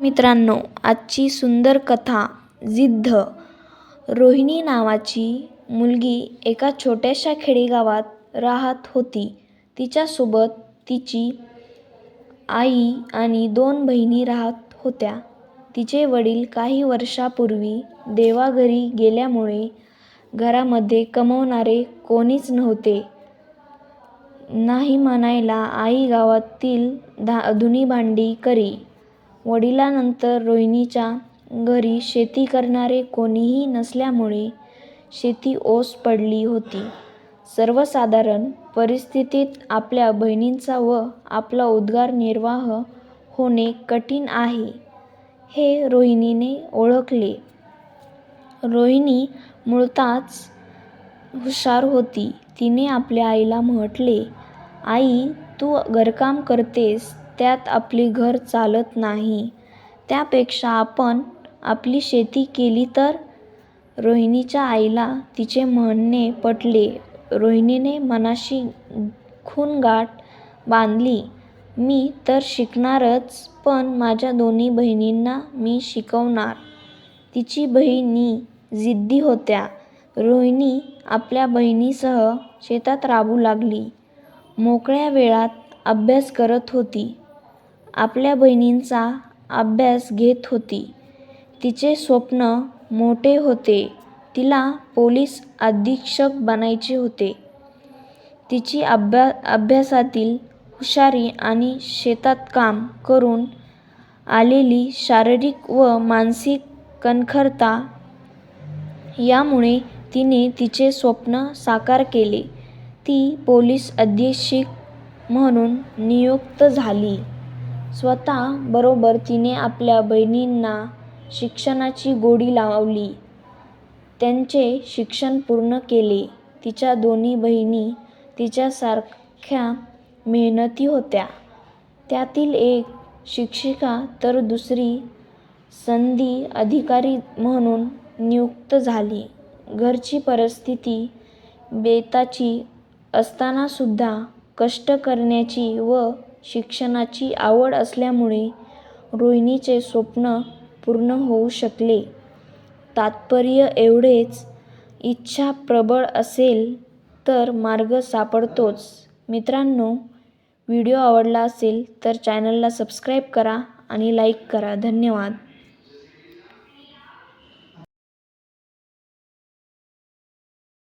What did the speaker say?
मित्रांनो आजची सुंदर कथा जिद्द रोहिणी नावाची मुलगी एका छोट्याशा खेडेगावात राहत होती. तिच्यासोबत तिची आई आणि दोन बहिणी राहत होत्या. तिचे वडील काही वर्षापूर्वी देवाघरी गेल्यामुळे घरामध्ये कमवणारे कोणीच नव्हते. नाही म्हणायला आई गावातील धा धुणीभांडी करी. वडिलांनंतर रोहिणीच्या घरी शेती करणारे कोणीही नसल्यामुळे शेती ओस पडली होती. सर्वसाधारण परिस्थितीत आपल्या बहिणींचा व आपला उदरनिर्वाह होणे कठीण आहे हे रोहिणीने ओळखले. रोहिणी मुळातच हुशार होती. तिने आपल्या आईला म्हटले आई तू घरकाम करतेस त्यात आपली घर चालत नाही. त्यापेक्षा आपण आपली शेती केली तर? रोहिणीच्या आईला तिचे म्हणणे पटले. रोहिणीने मनाशी खूणगाठ बांधली. मी तर शिकणारच पण माझ्या दोन्ही बहिणींना मी शिकवणार. तिची बहिणी जिद्दी होत्या. रोहिणी आपल्या बहिणीसह शेतात राबू लागली. मोकळ्या वेळात अभ्यास करत होती. आपल्या बहिणींचा अभ्यास घेत होती. तिचे स्वप्न मोठे होते. तिला पोलीस अधीक्षक बनायचे होते. तिची अभ्या अभ्यासातील हुशारी आणि शेतात काम करून आलेली शारीरिक व मानसिक कणखरता यामुळे तिने तिचे स्वप्न साकार केले. ती पोलीस अधीक्षक म्हणून नियुक्त झाली. स्वतः बरोबर तिने आपल्या बहिणींना शिक्षणाची गोडी लावली. त्यांचे शिक्षण पूर्ण केले. तिच्या दोन्ही बहिणी तिच्यासारख्या मेहनती होत्या. त्यातील एक शिक्षिका तर दुसरी सनदी अधिकारी म्हणून नियुक्त झाली. घरची परिस्थिती बेताची असतानासुद्धा कष्ट करण्याची व शिक्षणाची आवड असल्यामुळे रोहिणीचे स्वप्न पूर्ण होऊ शकले. तात्पर्य एवढेच इच्छा प्रबळ असेल तर मार्ग सापडतोच. मित्रांनो व्हिडिओ आवडला असेल तर चॅनलला सबस्क्राईब करा आणि लाईक करा. धन्यवाद.